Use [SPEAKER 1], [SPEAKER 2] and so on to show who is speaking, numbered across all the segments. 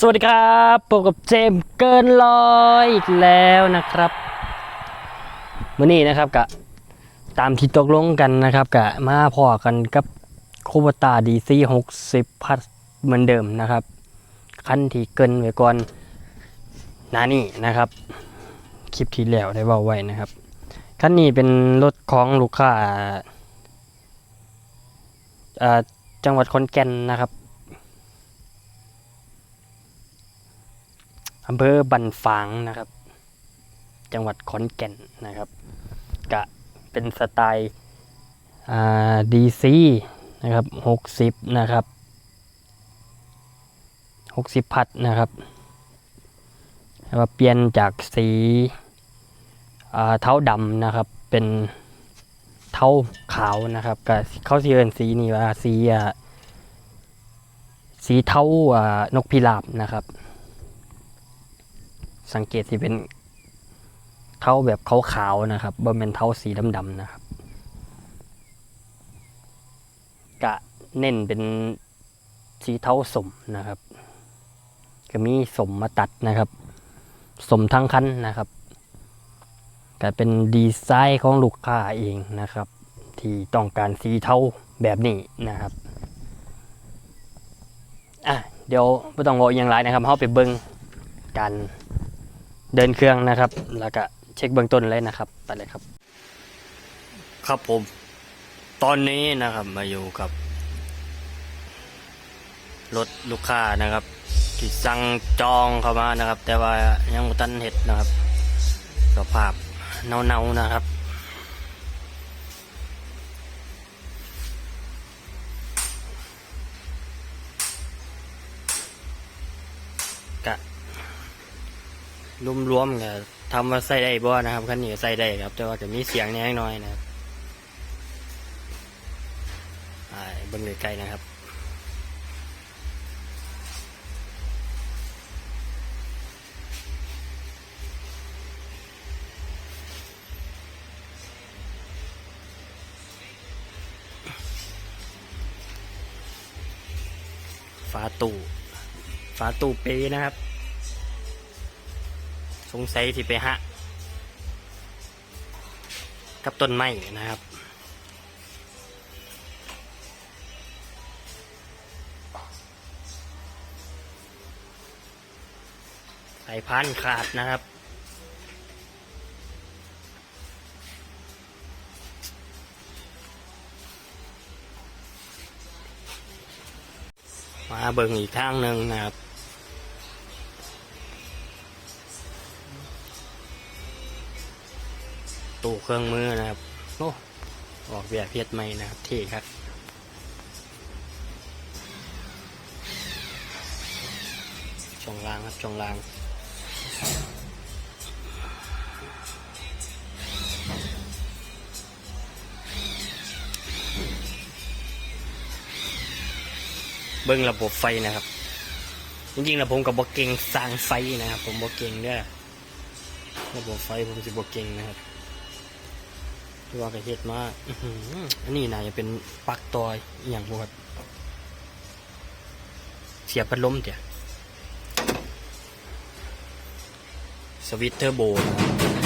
[SPEAKER 1] สวัสดีครับพบกับเจมส์เกินร้อยอีกแล้วนะครับมื่อนี้นะครับกะตามที่ตกลงกันนะครับกะมาพอกันกับโคบตาดีซีหกสิบพัดเหมือนเดิมนะครับคันที่เกินไว้ก่อนนานี่นะครับ คลิปที่แล้วได้ว่าไว้นะครับคันนี้เป็นรถของลูกค้าจังหวัดขอนแก่นนะครับ อำเภอบันฝางนะครับ จังหวัดขอนแก่นนะครับกะเป็นสไตล์ดีซีนะครับหกสิบนะครับหกสิบพัดนะครับแล้วเปลี่ยนจากสีเท้าดำนะครับ เป็นเท้าขาวนะครับก็เขาสีเอินสีนี่ว่าสีสีเท้านกพิราบนะครับ สังเกตที่เป็นเท้าแบบขาวๆนะครับบ่เป็นเท้าสีดำๆนะครับ กะเน้นเป็นสีเท้าสมนะครับ ก็มีสมมาตัดนะครับ สมทั้งคันนะครับก็เป็นดีไซน์ของลูกค้าเองนะครับ ที่ต้องการสีเทาแบบนี้นะครับอะเดี๋ยวไม่ต้องรออหยังไรนะครับเข้าไปเบิ้งการ เดินเครื่องนะครับ แล้วก็เช็คเบื้องต้นเลยนะครับไปเลยครับ ครับผม ตอนนี้นะครับมาอยู่กับรถลูกค้านะครับที่สั่งจองเข้ามานะครับ แต่ว่ายังตันเห็ดนะครับสภาพเน่าๆนะครับ รวมๆก็ทำว่าใส่ได้บ่นะครับคันนี้ใส่ได้ครับ แต่ว่าจะมีเสียงแหน่น้อยนะครับเบิ่งใกล้ๆนะครับฝาตู้ฝาตู้เปนะครับ งสัยที่ไปฮะกับต้นไม้นะครับ สายพานขาดนะครับมาเบิ่งอีกทางหนึ่งนะครับ ตู้เครื่องมือนะครับโอ้ออกแบบเพียดใหม่นะครับเท่ครับช่องล่างครับช่องล่างเบิ้งระบบไฟนะครับ จริงๆแล้วผมกับบเก่งสร้างไฟนะครับ ผมบเก่งเด้อระบบไฟผมสิบเก่งนะครับ ที่ว่าก็เฮ็ดมาอันนี้น่าจะเป็นปักตอยอย่างบวดเสียบพัดลมเดี๋ยสวิตเทอร์โบนะครับ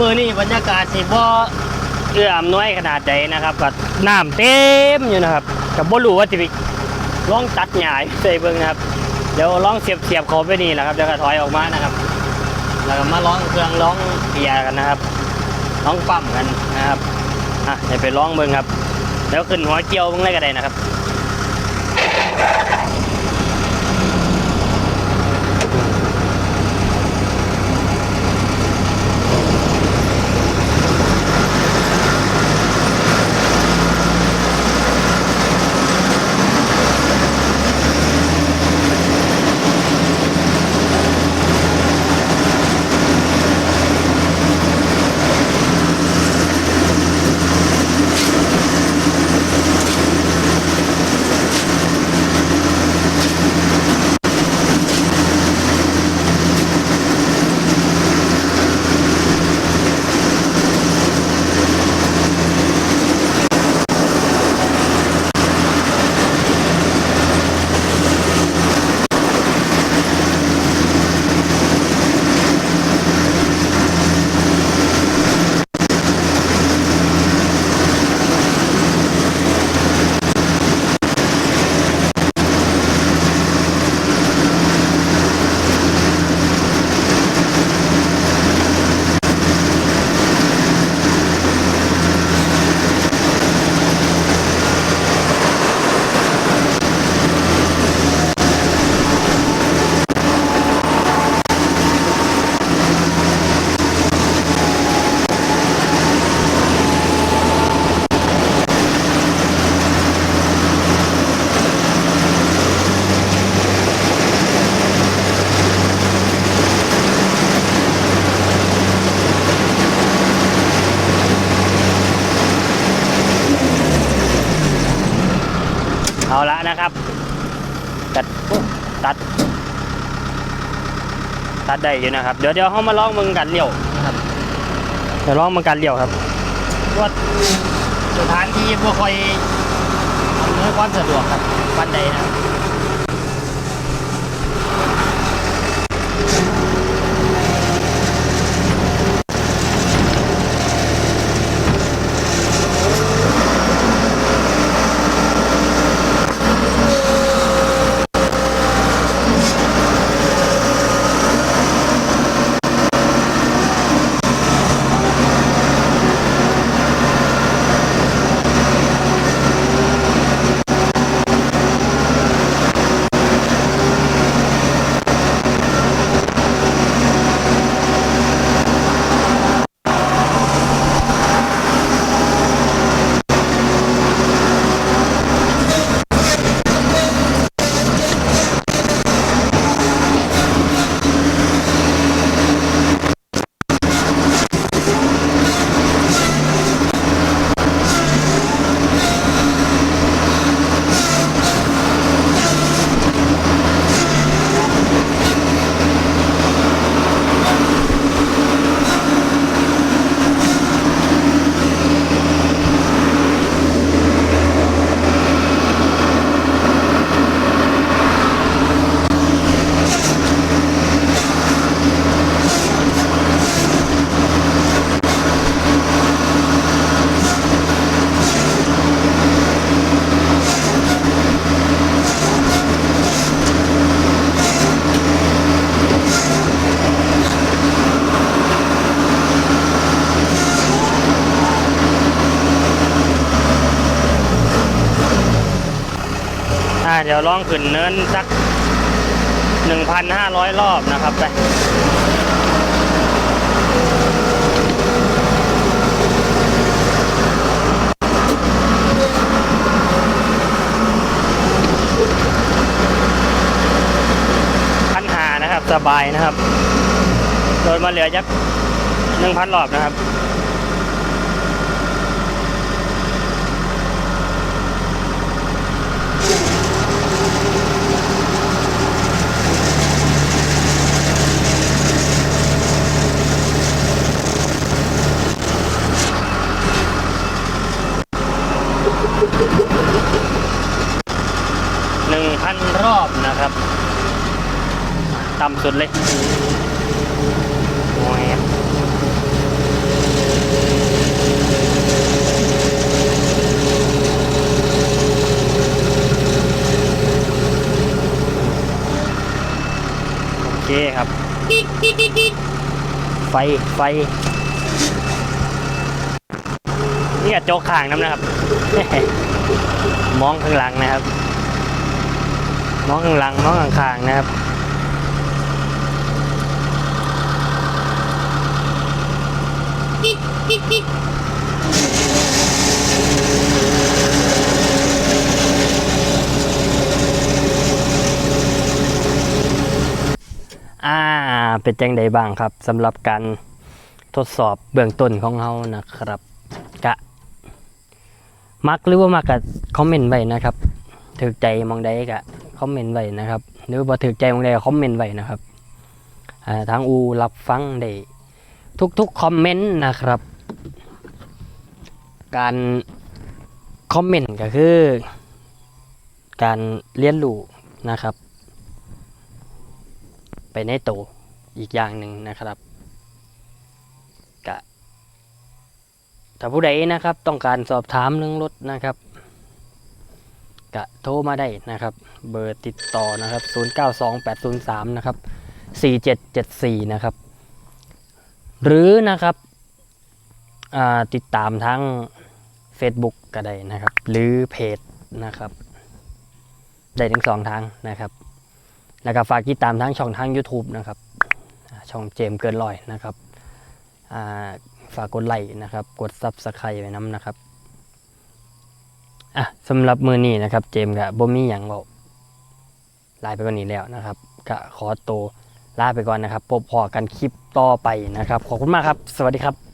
[SPEAKER 1] มือนี่บรรยากาศสิบ่เอื้ออำนวยขนาดใดนะครับก็น้ำเต็มอยู่นะครับกับบ่รู้ว่าสิไปลองตัดหญ้าใส่เบิ่งนะครับ เดี๋ยวลองเสียบเสียบเขาไปนี่แหละครับเดี๋ยวก็ถอยออกมานะครับ แล้วก็มาร้องเครื่องร้องเกียร์กันนะครับร้องปั๊มกันนะครับอะเดี๋ยวไปร้องเบิ่งครับเดี๋ยวขึ้นหัวเกี่ยวเบิ่งเลยก็ได้นะครับ เอาละนะครับ ตัดตัด ตัดได้อยู่นะครับ เดี๋ยวเดี๋ยวเขามาลองมึงกันเลี้ยวนะครับเดี๋ยวลองมึงกันเลี้ยวครับว่าสถานที่บ่ค่อยอำนวยความสะดวกครับปันใดนะ ดี๋ยวลองขึ้นเนินสัก 1,500 รอบนะครับไปพันหานะครับสบายนะครับ โดยมาเหลือยักหนึ่งพันรอบนะครับ 1,000 รอบนะครับ ต่ำสุดเลยโอเคครับ ไฟ ไฟนี่กระจกข้างน้ำนะครับ มองข้างหลังนะครับ มองข้างหลังมองข้างๆนะครับอ่าเป็นแจังใดบ้างครับสำหรับการทดสอบเบื้องต้นของเรานะครับกะมักหรือว่ามักกะคอมเมนต์ไว้นะครับ ถือใจมองใดกะ คอมเมนต์ไว้นะครับ หรือว่าถือใจมองใดคอมเมนต์ไว้นะครับทางอูรับฟังได้ทุกๆคอมเมนต์นะครับ การคอมเมนต์ก็คือ การเรียนรู้นะครับ ไปในโตวอีกอย่างหนึ่งนะครับกะถ้าผู้ใดนะครับ ต้องการสอบถามเรื่องรถนะครับ กะโทรมาได้นะครับ เบอร์ติดต่อนะครับ 092803 นะครับ 4774 นะครับ หรือนะครับติดตามทั้ง Facebook ก็ได้นะครับ หรือเพจนะครับ ได้ทั้งสองทางนะครับ แล้วก็ฝากติดตามทั้งช่องทาง YouTube นะครับช่องเจมเกินร้อยนะครับฝากกดไลค์นะครับ กดซับสไครต์ไว้น้ำนะครับ อะสำหรับมือนี้นะครับ เจมส์กับบ่มีอย่างบอกลาไปกว่านี้แล้วนะครับก็ขอตัวลาไปก่อนนะครับพบพอกันคลิปต่อไปนะครับ ขอบคุณมากครับ สวัสดีครับ